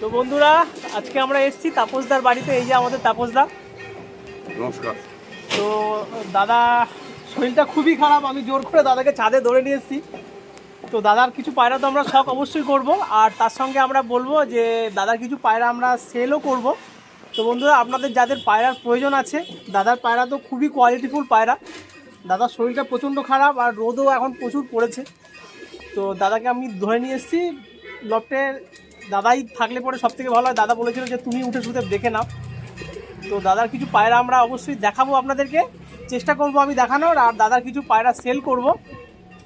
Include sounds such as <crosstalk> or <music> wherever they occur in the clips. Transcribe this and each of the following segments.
তো বন্ধুরা আজকে আমরা এসেছি তাপসদার বাড়িতে এই যে আমাদের তাপসদা। নমস্কার। তো দাদা শরীরটা খুবই খারাপ আমি জোর করে দাদাকে ছাদে ধরে নিয়ে এসেছি। তো দাদার কিছু পায়রা তো আমরা শখ অবশ্যই করব আর তার সঙ্গে আমরা বলব যে দাদার কিছু পায়রা আমরা সেলও করব। তো বন্ধুরা আপনাদের যাদের পায়রার প্রয়োজন আছে দাদার পায়রা তো খুবই কোয়ালিটিফুল পায়রা। দাদার শরীরটা প্রচণ্ড খারাপ আর রোদও এখন প্রচুর পড়েছে। তো দাদাকে আমি ধরে নিয়ে এসেছি লফটে দাদাই থাকলে পরে সব থেকে ভালো হয়। দাদা বলেছিল যে, তুমি উঠে শুতে দেখে নাও। তো দাদার কিছু পায়রা আমরা অবশ্যই দেখাবো আপনাদেরকে। চেষ্টা করব আমি দেখানোর, আর দাদার কিছু পায়রা সেল করব।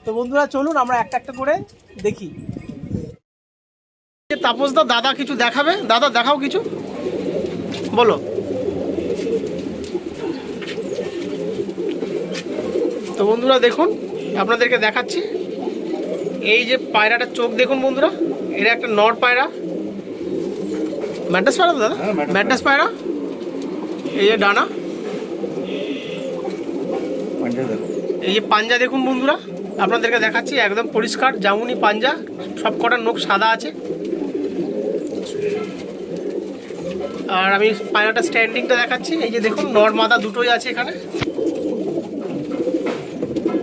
তো বন্ধুরা, চলুন আমরা একটা একটা করে দেখি। তাপসদা দাদা কিছু দেখাবে? দাদা, দেখাও কিছু। বলো। তো বন্ধুরা, দেখুন, আপনাদেরকে দেখাচ্ছি। এই যে পায়রাটার চোখ, দেখুন বন্ধুরা। এটা একটা নর পায়রা। ম্যাড্রাস পায়রা তো দাদা? হ্যাঁ, ম্যাড্রাস পায়রা। এই যে ডানা। এই যে পাঞ্জা দেখুন বন্ধুরা আপনাদেরকে দেখাচ্ছি একদম পরিষ্কার জামুনি পাঞ্জা সব কটার নখ সাদা আছে। আর আমি পায়রাটা স্ট্যান্ডিংটা দেখাচ্ছি এই যে দেখুন নর মাদা দুটোই আছে এখানে।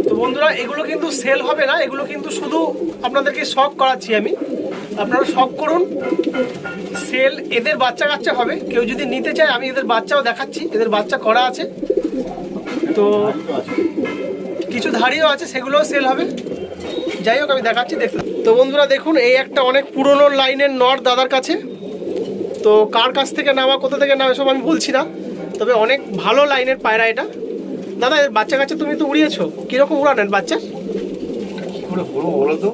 তো বন্ধুরা এগুলো কিন্তু সেল হবে না এগুলো কিন্তু শুধু আপনাদেরকে শখ করাচ্ছি আমি। আপনারা শখ করুন। সেল এদের বাচ্চা কাচ্চা হবে। কেউ যদি নিতে চায়, আমি এদের বাচ্চাও দেখাচ্ছি। এদের বাচ্চা করা আছে। তো কিছু ধাড়িও আছে, সেগুলোও সেল হবে। যাই হোক, আমি দেখাচ্ছি দেখতে তো বন্ধুরা, দেখুন, এই একটা অনেক পুরনো লাইনের নর দাদার কাছে। তো কার কাছ থেকে নেওয়া কোথা থেকে নেওয়া এসব আমি বলছি না। তবে অনেক ভালো লাইনের পায়রা এটা। দাদা বাচ্চা কাচ্চা তুমি তো উড়িয়েছো। কীরকম উড়ানেন বাচ্চা? বলো তো?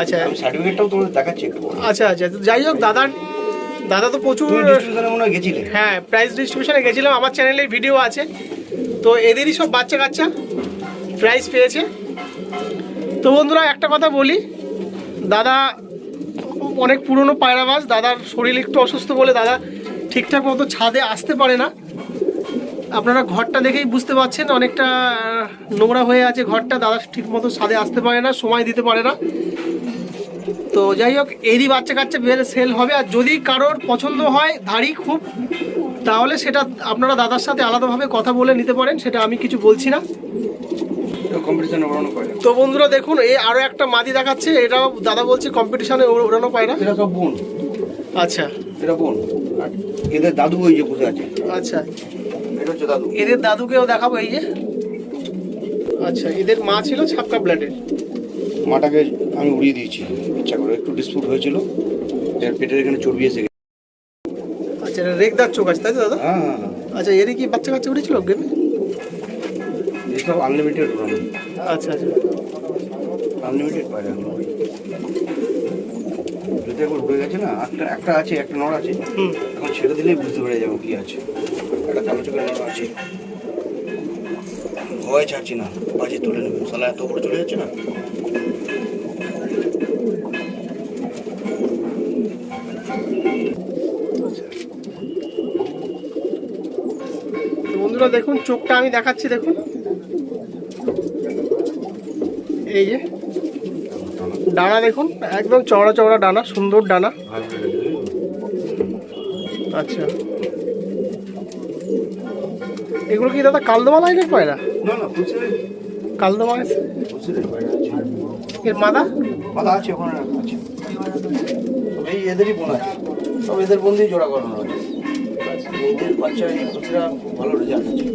আচ্ছা। আমি সার্টিফিকেটটাও তোমাদের দেখাচ্ছি একটু। আচ্ছা আচ্ছা। যাই হোক দাদার দাদা তো প্রচুর মনে হয় গেছিলে। হ্যাঁ প্রাইস ডিস্ট্রিবিউশনে গেছিলাম। আমার চ্যানেলে ভিডিও আছে। তো এদেরই সব বাচ্চা কাচ্চা প্রাইস পেয়েছে। তো বন্ধুরা একটা কথা বলি। দাদা অনেক পুরনো পায়রাবাজ দাদার শরীর একটু অসুস্থ বলে দাদা ঠিকঠাক মতো ছাদে আসতে পারে না। আপনারা ঘরটা দেখেই বুঝতে পারছেন অনেকটা নোংরা হয়ে আছে ঘরটা। দাদা ঠিক মতো ছাদে আসতে পারে না সময় দিতে পারে না। তো যাই হোক এরই বাচ্চা কাচ্চা সেল হবে। আর যদি কারোর পছন্দ হয় ধাড়ি খুব তাহলে সেটা আপনারা দাদার সাথে আলাদাভাবে কথা বলে নিতে পারেন সেটা আমি কিছু বলছি না। পায়রা তো বন্ধুরা দেখুন এই আরও একটা মাদি দেখাচ্ছে এটাও দাদা বলছে কম্পিটিশনে ওড়ানো পায় না। এরা সব বোন। আচ্ছা। এরা বোন। এদের দাদু ওই যে বসে আছে। আচ্ছা। এটা হচ্ছে দাদু। এদের দাদুকেও দেখাবো এই যে। আচ্ছা এদের মা ছিল ছাপকা ব্লাডের। মাটাকে আমি উড়িয়ে দিয়েছি। ইচ্ছা করে একটু ডিসপুট হয়েছিল। এর পেটের এখানে চর্বি এসে গেছে। আচ্ছা রেগদার চোখ আছে তাই তো দাদা? হ্যাঁ হ্যাঁ হ্যাঁ। আচ্ছা এরই কি বাচ্চা কাচ্চা উঠেছিল গেমে? এইসব আনলিমিটেড উড়ানো আচ্ছা আচ্ছা। আনলিমিটেড পায়রা যদি একবার উড়ে গেছে না একটা একটা আছে একটা নড় আছে এখন ছেড়ে দিলেই বুঝতে পেরে যাব কি আছে। একটা কালো চোখের নড় আছে। ভয় ছাড়ছি না বাজে তুলে নেবে। সালা এত উপরে চলে যাচ্ছে না? তো দেখুন, চোখটা আমি দেখাচ্ছি, দেখুন। এই যে, ডানা দেখুন, একদম চওড়া চওড়া ডানা, সুন্দর ডানা। আচ্ছা। এগুলো কি দাদা, কালদমা লাইনের না কালদমা আছে এর মাদা? মাথা আছে, ওখানে এই এদেরই বোন আছে। সব এদের বোন দিয়ে জোড়া করানো আছে বাচ্চা ভালো রেজাল্ট আছে।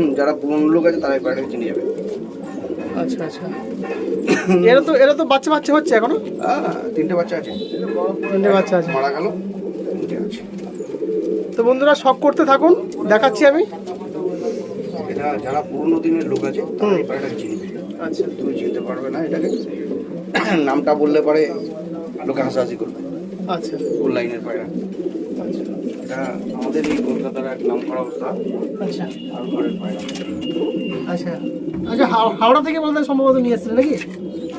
<coughs> যারা পুরনো লোক আছে তারা পায়রাটাকে চিনে যাবে। আচ্ছা আচ্ছা। এরা তো এরা তো বাচ্চা বাচ্চা হচ্ছে এখনও? তিনটে বাচ্চা আছে। তিনটে বাচ্চা আছে। মারা গেল তিনটে আছে। তো বন্ধুরা শখ করতে থাকুন দেখাচ্ছি আমি। এটা যারা পুরনো দিনের লোক আছে তারা এই পায়রাটাকে চিনবে আচ্ছা। তুমি চিনতে পারবে না এটাকে। <coughs> নামটা বললে পরে লোকে হাসাহাসি করবে। আচ্ছা। ওর লাইনের পায়রা। আচ্ছা এটা আমাদের এই কলকাতার এক নাম করা অবস্থা। আচ্ছা। আর ঘরের পায়রা। আচ্ছা। আচ্ছা হাও- হাওড়া থেকে বলতে সম্ভবত নিয়ে এসেছিলেন নাকি?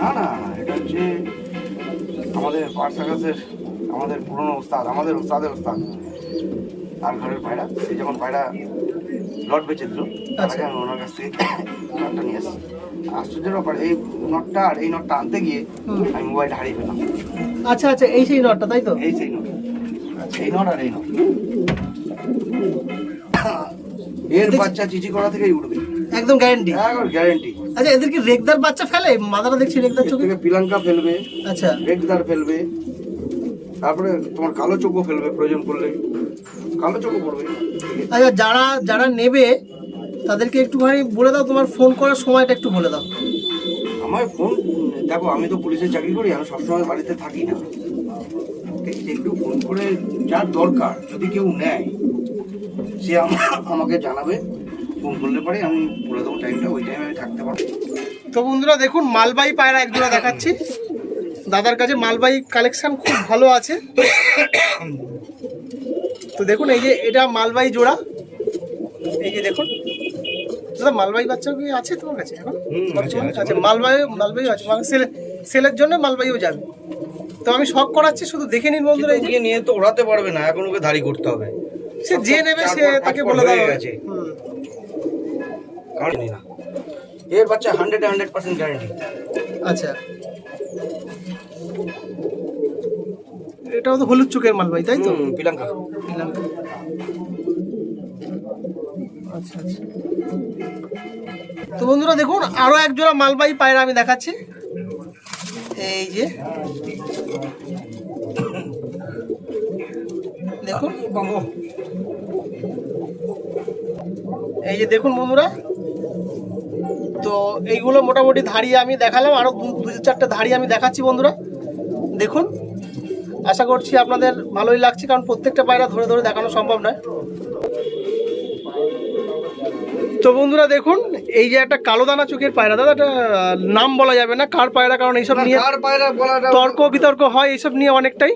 না না এটা হচ্ছে আমাদের পার্সাকাসের আমাদের পুরনো ওস্তাদ আমাদের ওস্তাদের ওস্তাদ। আর ঘরের পায়রা এই যখন পায়রা লট বেঁচে দিল আচ্ছা। আমি ওনার কাছ থেকে নটটা নিয়ে আসছি আশ্চর্যের ব্যাপার এই নটটা আর এই নটটা আনতে গিয়ে আমি মোবাইলটা হারিয়ে পেলাম আচ্ছা আচ্ছা এই সেই নটটা তাই তো? এই সেই নট এই নট আর এই নট এর বাচ্চা চিচি করা থেকেই উঠবে। একদম গ্যারেন্টি গ্যারেন্টি আচ্ছা এদের কি রেগদার বাচ্চা ফেলে? মাথাটা দেখছি রেগদার চোখে। পিলাঙ্কা ফেলবে আচ্ছা। রেগদার ফেলবে তারপরে তোমার কালো চোখও ফেলবে প্রয়োজন পড়লে। কালো চোখও পড়বে। আচ্ছা যারা যারা নেবে তাদেরকে একটুখানি বলে দাও তোমার ফোন করার সময়টা একটু বলে দাও। আমার ফোন দেখো আমি তো পুলিশের চাকরি করি আমি সবসময় বাড়িতে থাকি না। একটু ফোন করে যার দরকার যদি কেউ নেয় সে আমা- আমাকে জানাবে ফোন করলে পরে আমি বলে দেবো টাইমটা ওই টাইমে আমি থাকতে পারব। তো বন্ধুরা দেখুন মালবাহী পায়রা একজোড়া দেখাচ্ছি। দাদার কাছে মালবাহী কালেকশন খুব ভালো আছে। তো দেখুন এই যে এটা মালবাহী জোড়া। এই যে দেখুন দাদা মালবাহী বাচ্চা কি আছে তোমার কাছে এখন। আচ্ছা মালবাহী মালবাহী আছে মানে সেল সেলের জন্য মালবাহীও যাবে। তো আমি শখ করাচ্ছি শুধু দেখে নিন বন্ধুরা। এই নিয়ে তো ওড়াতে পারবে না এখন ওকে ধারি করতে হবে। সে যে নেবে সে তাকে বলে দেওয়া গেছে। না। এর বাচ্চা হান্ড্রেড হান্ড্রেড পার্সেন্ট গ্যারান্টি আচ্ছা। এটাও তো হলুদ চোখের মালবাহী তাই তো? পিলাঙ্কা শ্রীলঙ্কা আচ্ছা আচ্ছা। তো বন্ধুরা দেখুন, আরও এক জোড়া মালবাহী পায়রা আমি দেখাচ্ছি। এই যে। দেখুন। এই যে দেখুন বন্ধুরা। তো এইগুলো মোটামুটি ধাড়ি আমি দেখালাম, আরও দু দু চারটে ধাড়ি আমি দেখাচ্ছি বন্ধুরা। দেখুন। আশা করছি আপনাদের ভালোই লাগছে, কারণ প্রত্যেকটা পায়রা ধরে ধরে দেখানো সম্ভব নয়। তো বন্ধুরা দেখুন এই যে একটা কালো দানা চোখের পায়রা দাদা এটা নাম বলা যাবে না কার পায়রা কারণ এইসব নিয়ে তর্ক বিতর্ক হয় এইসব নিয়ে অনেকটাই।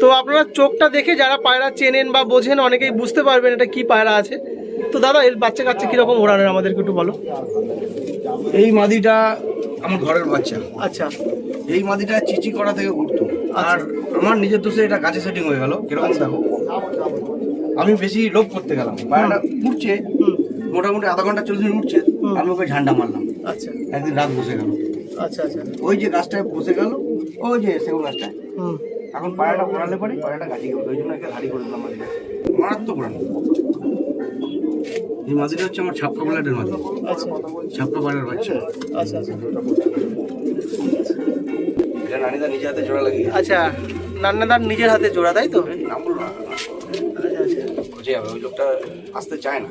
তো আপনারা চোখটা দেখে যারা পায়রা চেনেন বা বোঝেন অনেকেই বুঝতে পারবেন এটা কি পায়রা আছে। তো দাদা এর বাচ্চা কাচ্চা কীরকম ওড়ানোর আমাদেরকে একটু বলো। এই মাদিটা আমার ঘরের বাচ্চা। আচ্ছা। এই মাদিটা চিচি করা থেকে উঠতো। আর আমার নিজের দোষে এটা গাছে সেটিং হয়ে গেল কীরকম দেখো। আমি বেশি লোভ করতে গেলাম পায়রাটা উঠছে মোটামুটি আধা ঘণ্টা চল্লিশ মিনিট উঠছে আমি ওকে ঝান্ডা মারলাম। আচ্ছা। একদিন রাত বসে গেল। আচ্ছা আচ্ছা। ওই যে গাছটায় বসে গেল ওই যে সেগুন গাছটায়। হুম। এখন পায়রাটা ওড়ালে পরে পায়রাটা গাছে গেল ওই জন্য একটা ধারি করে দিলাম মাদিটা মারাত্মক ওড়ানো। এই মাদিটা হচ্ছে আমার ছাপকা ব্লাডের মাদি আচ্ছা। ছাপকা বাচ্চা আচ্ছা আচ্ছা এটা নানিদা নিজে হাতে জোড়া লাগিয়ে আচ্ছা নান্নাদার নিজের হাতে জোড়া তাই তো? নাম বলব না। আচ্ছা আচ্ছা। ওই লোকটা আসতে চায় না।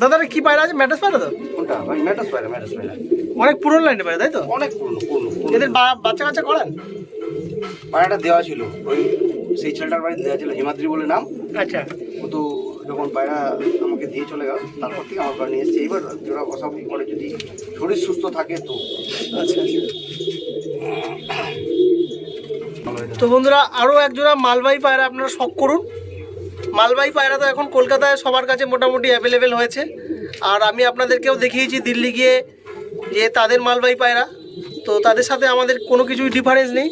দাদার কি পায়রা আছে? ম্যাটাস পায়রা তো? কোনটা? ভাই ম্যাটাস পায়রা ম্যাটাস পায়রা। অনেক পুরনো লাইনে পায়রা তাই তো? অনেক পুরনো পুরনো। এদের বাচ্চা কাচ্চা করেন? পায়রাটা দেওয়া ছিল। ওই সেই ছেলেটার বাড়িতে দেওয়া ছিল হিমাদ্রি বলে নাম। আচ্ছা। ও তো যখন পায়রা আমাকে দিয়ে চলে গেল তারপর থেকে আমার বাড়ি নিয়ে এসেছে। এইবার জোড়া বসাবি করে যদি শরীর সুস্থ থাকে তো। আচ্ছা আচ্ছা। তো বন্ধুরা আরও এক জোড়া মালবাহী পায়রা আপনারা শখ করুন। মালবাহী পায়রা তো এখন কলকাতায় সবার কাছে মোটামুটি অ্যাভেলেবেল হয়েছে। আর আমি আপনাদেরকেও দেখিয়েছি দিল্লি গিয়ে যে তাদের মালবাহী পায়রা। তো তাদের সাথে আমাদের কোনো কিছুই ডিফারেন্স নেই।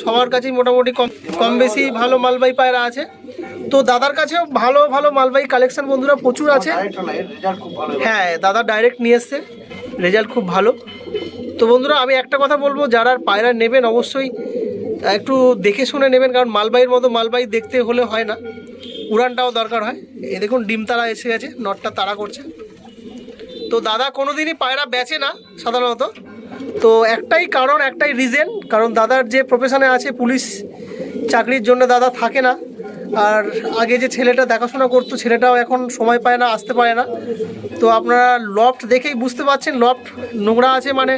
সবার কাছেই মোটামুটি কম কম বেশি ভালো মালবাহী পায়রা আছে। তো দাদার কাছেও ভালো ভালো মালবাহী কালেকশন বন্ধুরা প্রচুর আছে। হ্যাঁ দাদা ডাইরেক্ট নিয়ে এসছে। রেজাল্ট খুব ভালো। তো বন্ধুরা, আমি একটা কথা বলব, যারা পায়রা নেবেন অবশ্যই একটু দেখে শুনে নেবেন, কারণ মালবাহীর মতো মালবাহী দেখতে হলে হয় না। উড়ানটাও দরকার হয়। এ দেখুন ডিম তারা এসে গেছে, নটটা তাড়া করছে। তো দাদা কোনো দিনই পায়রা বেচে না, সাধারণত। তো একটাই কারণ, একটাই রিজেন কারণ দাদার যে প্রফেশনে আছে, পুলিশ চাকরির জন্য দাদা থাকে না। আর আগে যে ছেলেটা দেখাশোনা করতো, ছেলেটাও এখন সময় পায় না, আসতে পারে না। তো আপনারা লফট দেখেই বুঝতে পারছেন লফট নোংরা আছে মানে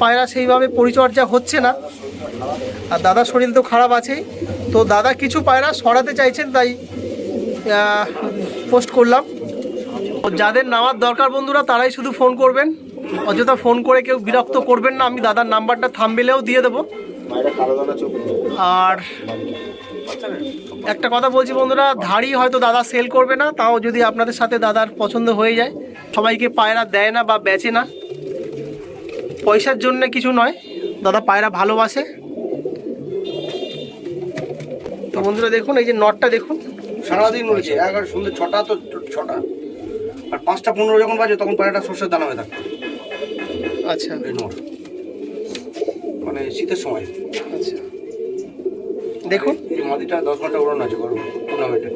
পায়রা সেইভাবে পরিচর্যা হচ্ছে না। আর দাদার শরীর তো খারাপ আছেই। তো দাদা কিছু পায়রা সরাতে চাইছেন, তাই পোস্ট করলাম। যাদের নামার দরকার বন্ধুরা, তারাই শুধু ফোন করবেন। অযথা ফোন করে কেউ বিরক্ত করবেন না, আমি দাদার নাম্বারটা থামবেলেও দিয়ে দেবো। আর একটা কথা বলছি বন্ধুরা, ধাড়ি হয়তো দাদা সেল করবে না, তাও যদি আপনাদের সাথে দাদার পছন্দ হয়ে যায়। সবাইকে পায়রা দেয় না বা বেচে না। পয়সার জন্য কিছু নয়, দাদা পায়রা ভালোবাসে। তো বন্ধুরা দেখুন এই যে নটটা দেখুন। সারাদিন উড়েছে এগারো সন্ধ্যে ছটা তো ছটা। আর পাঁচটা পনেরো যখন বাজে তখন পায়রাটা সর্ষের দানা হয়ে থাকে। আচ্ছা। এই নর মানে শীতের সময়। আচ্ছা। দেখুন। এই মাদিটা দশ ঘণ্টা উড়ানো আছে গরম টুর্নামেন্টে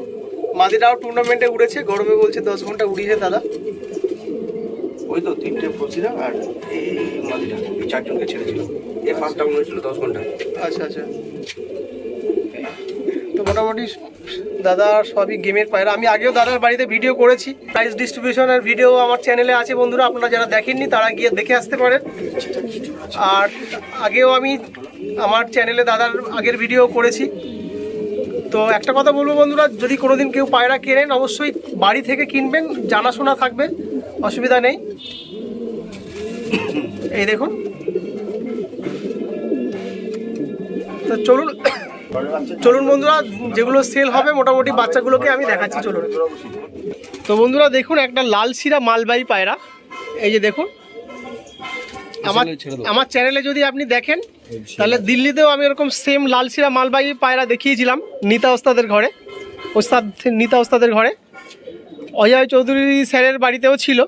মাদিটাও টুর্নামেন্টে উড়েছে গরমে বলছে দশ ঘণ্টা উড়িয়েছে দাদা। ওই তো তিনটে বলছিলাম আর এই মাদিটা চারজনকে ছেড়েছিলাম এ ফার্স্ট ডাউন হয়েছিল দশ ঘণ্টা। আচ্ছা আচ্ছা। মোটামুটি দাদা সবই গেমের পায়রা। আমি আগেও দাদার বাড়িতে ভিডিও করেছি। প্রাইস ডিস্ট্রিবিউশনের ভিডিও আমার চ্যানেলে আছে বন্ধুরা, আপনারা যারা দেখেননি তারা গিয়ে দেখে আসতে পারেন। আর আগেও আমি আমার চ্যানেলে দাদার আগের ভিডিও করেছি। তো একটা কথা বলব বন্ধুরা, যদি কোনোদিন কেউ পায়রা কেনেন, অবশ্যই বাড়ি থেকে কিনবেন, জানাশোনা থাকবে, অসুবিধা নেই। এই দেখুন। তো চলুন চলুন বন্ধুরা যেগুলো সেল হবে মোটামুটি বাচ্চাগুলোকে আমি দেখাচ্ছি চলুন। তো বন্ধুরা দেখুন একটা লাল শিরা মালবাহী পায়রা। এই যে দেখুন আমার আমার চ্যানেলে যদি আপনি দেখেন তাহলে দিল্লিতেও আমি এরকম সেম লাল শিরা মালবাহী পায়রা দেখিয়েছিলাম নিতা ওস্তাদের ঘরে। ওস্তাদ নিতা ওস্তাদের ঘরে। অজয় চৌধুরী স্যারের বাড়িতেও ছিল।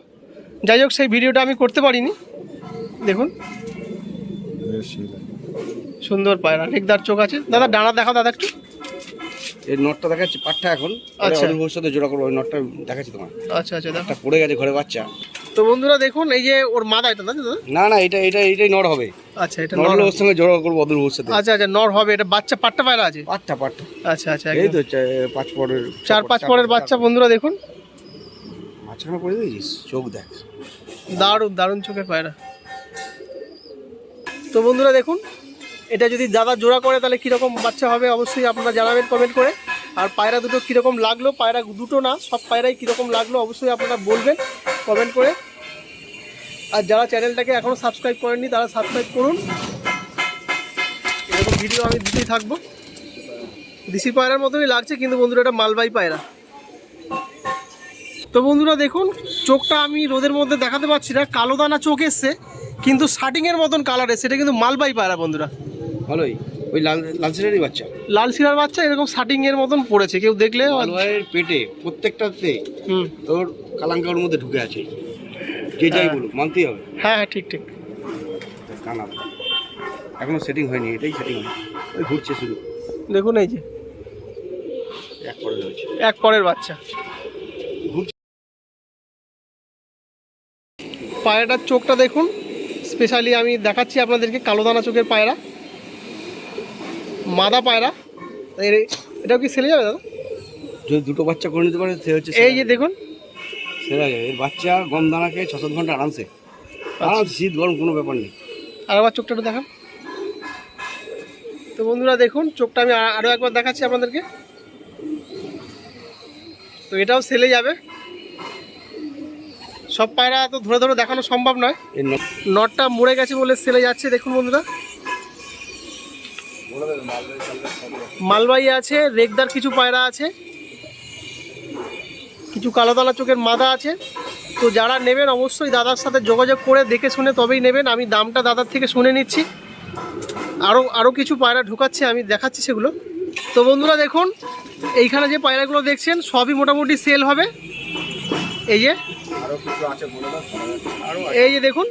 যাই হোক সেই ভিডিওটা আমি করতে পারিনি। দেখুন। সুন্দর পায়রা। রেখদার চোখ আছে। দাদা ডানা দেখা দাদা একটু। এই নটটা দেখাচ্ছি পাটটা এখন। আচ্ছা। ভবিষ্যতে জোড়া করব ওই নটটা দেখাচ্ছি তোমার আচ্ছা আচ্ছা একটা পড়ে গেছে ঘরে বাচ্চা। তো বন্ধুরা দেখুন এই যে ওর মাথা এটা না দাদা। না না এটা এটা এটাই নট হবে। আচ্ছা এটা নর ওর সঙ্গে জোড়া করব অদূর সাথে আচ্ছা আচ্ছা নর হবে এটা বাচ্চা পাট্টা পায়রা আছে? পাটটা পাটটা। আচ্ছা আচ্ছা এই তো পাঁচ পরের চার পাঁচ পরের বাচ্চা বন্ধুরা দেখুন। মাঝখানে পড়ে দিয়েছিস চোখ দেখ। দারুণ দারুণ চোখের পায়রা। তো বন্ধুরা দেখুন এটা যদি দাদা জোড়া করে, তাহলে কীরকম বাচ্চা হবে অবশ্যই আপনারা জানাবেন কমেন্ট করে। আর পায়রা দুটো কীরকম লাগল? পায়রা দুটো না, সব পায়রাই কীরকম লাগল অবশ্যই আপনারা বলবেন কমেন্ট করে। আর যারা চ্যানেলটাকে এখনও সাবস্ক্রাইব করেননি, তারা সাবস্ক্রাইব করুন। এরকম ভিডিও আমি দিতেই থাকব। দিশি পায়রার মতনই লাগছে, কিন্তু বন্ধুরা, এটা মালবাই পায়রা। তো বন্ধুরা, দেখুন, চোখটা আমি রোদের মধ্যে দেখাতে পাচ্ছি না। কালো দানা চোখ এসছে, কিন্তু শার্টিংয়ের মতন কালার এসছে। এটা কিন্তু মালবাই পায়রা, বন্ধুরা। ভালোই। ওই লাল লাল সিটারই বাচ্চা। লাল শিরার বাচ্চা এরকম শার্টিংয়ের মতন পড়েছে কেউ দেখলে মালবাইয়ের পেটে প্রত্যেকটাতে হুম। তোর কালাঙ্কার মধ্যে ঢুকে আছে। যে যাই হ্যাঁ। বলুক মানতেই হবে। হ্যাঁ হ্যাঁ ঠিক ঠিক। কানা। এখনও সেটিং হয়নি এটাই সেটিং হয়নি ওই ঘুরছে শুধু। দেখুন এই যে। এক পরে রয়েছে এক পরের বাচ্চা। ঘুরছে। পায়রাটার চোখটা দেখুন। স্পেশালি আমি দেখাচ্ছি আপনাদেরকে কালো দানা চোখের পায়রা। মাদা পায়রা। এটাও কি সেলে যাবে দাদা? যদি দুটো বাচ্চা করে নিতে পারে সে হচ্ছে এই যে দেখুন। সেরা যাবে এর বাচ্চা গম দানা খেয়ে ছ সাত ঘণ্টা আরামসে। আরামসে শীত গরম কোনো ব্যাপার নেই। আর একবার চোখটা একটু দেখান। তো বন্ধুরা দেখুন চোখটা আমি আরও একবার দেখাচ্ছি আপনাদেরকে। তো এটাও সেলে যাবে। সব পায়রা তো ধরে ধরে দেখানো সম্ভব নয়। নটটা মরে গেছে বলে সেলে যাচ্ছে দেখুন বন্ধুরা। মালবাই আছে, রেগদার কিছু পায়রা আছে, কিছু কালো দানা চোখের মাদা আছে। তো যারা নেবেন অবশ্যই দাদার সাথে যোগাযোগ করে দেখে শুনে তবেই নেবেন। আমি দামটা দাদার থেকে শুনে নিচ্ছি। আরও আরও কিছু পায়রা ঢুকাচ্ছে, আমি দেখাচ্ছি সেগুলো। তো বন্ধুরা দেখুন, এইখানে যে পায়রাগুলো দেখছেন, সবই মোটামুটি সেল হবে। এই যে এই যে দেখুন,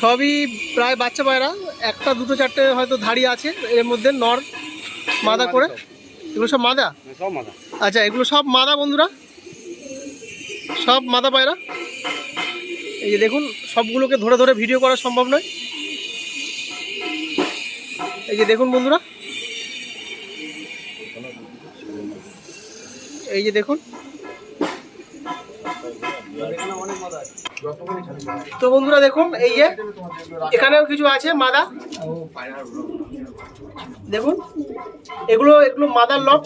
সবই প্রায় বাচ্চা পায়রা। একটা দুটো চারটে হয়তো ধাড়ি আছে এর মধ্যে নর মাদা করে। এগুলো সব মাদা? সব মাথা আচ্ছা এগুলো সব মাদা বন্ধুরা? সব মাদা পায়রা? এই যে দেখুন সবগুলোকে ধরে ধরে ভিডিও করা সম্ভব নয়। এই যে দেখুন বন্ধুরা। এই যে দেখুন তো বন্ধুরা দেখুন এই যে এখানেও কিছু আছে মাদা। দেখুন এগুলো এগুলো মাদার লট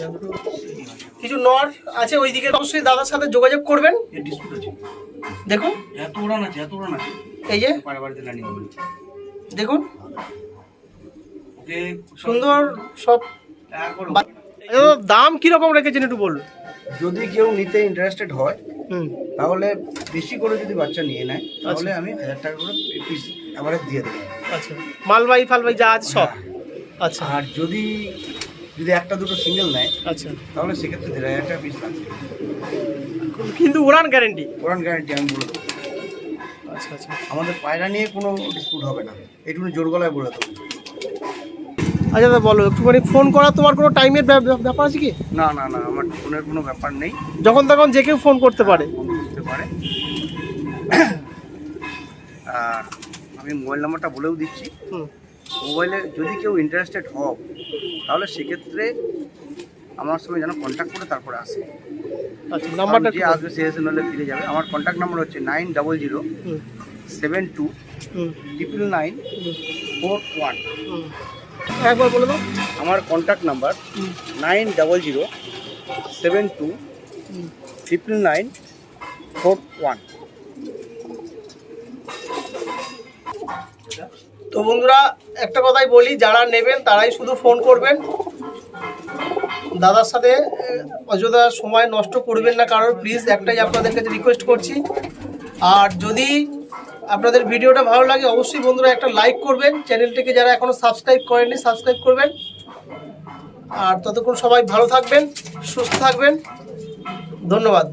কিছু নর আছে ওই দিকে অবশ্যই দাদার সাথে যোগাযোগ করবেন। এর ডিসপুট আছে দেখুন এই যে দেখুন। সুন্দর সব দাম কীরকম রেখেছেন একটু বলুন। যদি কেউ নিতে ইন্টারেস্টেড হয় তাহলে বেশি করে যদি বাচ্চা নিয়ে নেয় তাহলে আমি হাজার টাকা করে পিস অ্যাভারেজ দিয়ে দেবো। আচ্ছা। মালবাই ফালবাই যা আছে সব? আচ্ছা। আর যদি যদি একটা দুটো সিঙ্গেল নেয় আচ্ছা। তাহলে সেক্ষেত্রে দেড় হাজার টাকা পিস লাগবে। কিন্তু উড়ান গ্যারেন্টি কোরআন গ্যারেন্টি আমি বলে দেবো। আচ্ছা আচ্ছা। আমাদের পায়রা নিয়ে কোনো ডিসপুট হবে না। এইটুকু জোর গলায় বলে দেবো। আচ্ছা দাদা বলো একটুখানি ফোন করা তোমার কোনো টাইমের ব্যাপার আছে কি? না না না আমার ফোনের কোনো ব্যাপার নেই। যখন তখন যে কেউ ফোন করতে পারে। ফোন করতে পারে। আর আমি মোবাইল নাম্বারটা বলেও দিচ্ছি। মোবাইলে যদি কেউ ইন্টারেস্টেড হও তাহলে সেক্ষেত্রে আমার সঙ্গে যেন কন্ট্যাক্ট করে তারপরে আসে। আচ্ছা নাম্বারটা যে আসবে সে এসে নাহলে ফিরে যাবে। আমার কন্ট্যাক্ট নাম্বার হচ্ছে nine double zero seven two triple nine four one. একবার বলে দাও। আমার contact number nine double zero seven two. Triple nine four one তো বন্ধুরা একটা কথাই বলি যারা নেবেন তারাই শুধু ফোন করবেন। দাদার সাথে অযথা সময় নষ্ট করবেন না কারোর প্লিজ একটাই আপনাদের কাছে রিকোয়েস্ট করছি। আর যদি আপনাদের ভিডিওটা ভালো লাগে, অবশ্যই বন্ধুরা একটা লাইক করবেন। চ্যানেলটিকে যারা এখনও সাবস্ক্রাইব করেননি সাবস্ক্রাইব করবেন। আর ততক্ষণ সবাই ভালো থাকবেন, সুস্থ থাকবেন। ধন্যবাদ।